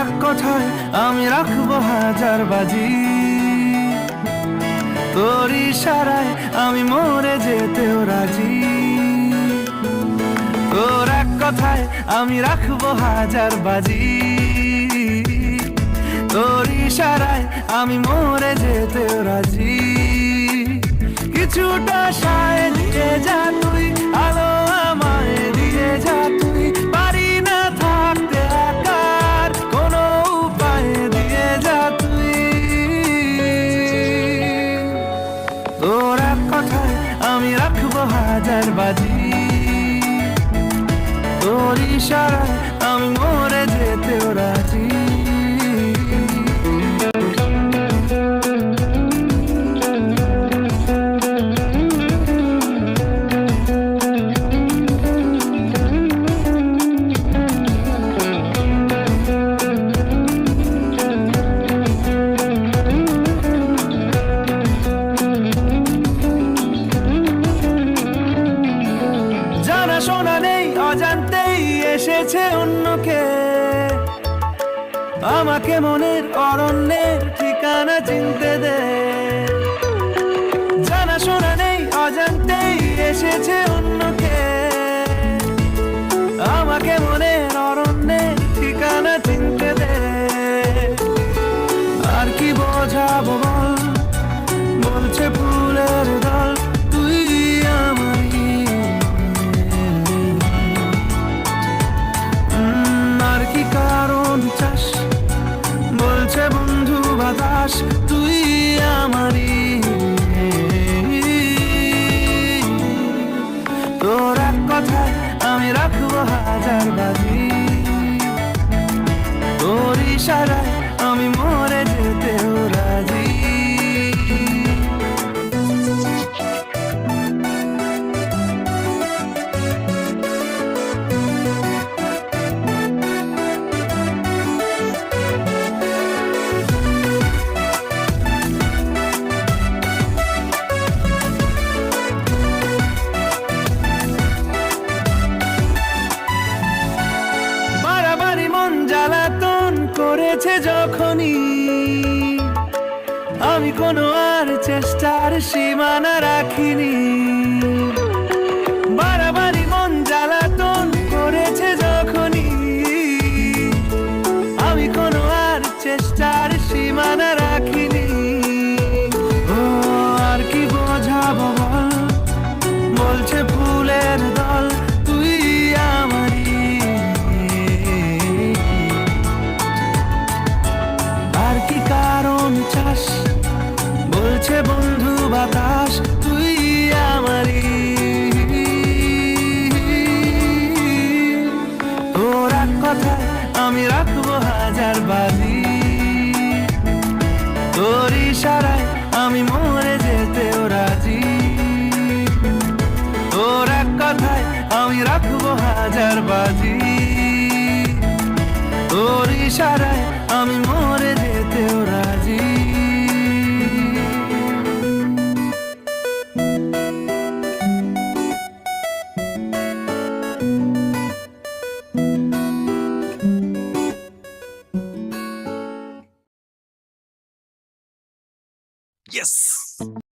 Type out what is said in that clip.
এক কথায় আমি রাখব হাজার বাজি। তোর ইশারায় আমি মরে যেতেও রাজি। তোর এক কথায় আমি রাখব হাজার বাজি। তোর ইশারায় আমি মরে যেতেও রাজি। কিছুটা সায় যা তুই ইশারায় আমি আমাকে মনের অরণ্যের ঠিকানা চিনতে দে। বাতাস তুই আমারই। তোর কথায় আমি রাখব হাজার বাজি করেছে যখনই, আমি কোনো আর চেষ্টার সীমানা রাখিনি। বাড়াবাড়ি মন জ্বালাতন করেছে যখনই, আমি কোনো আর চেষ্টার সীমানা রাখিনি। ও, আর কি বোঝাবো বলছে হাজার বাজি তোর ইশারায় আমি মরে যেতেও রাজি Yes!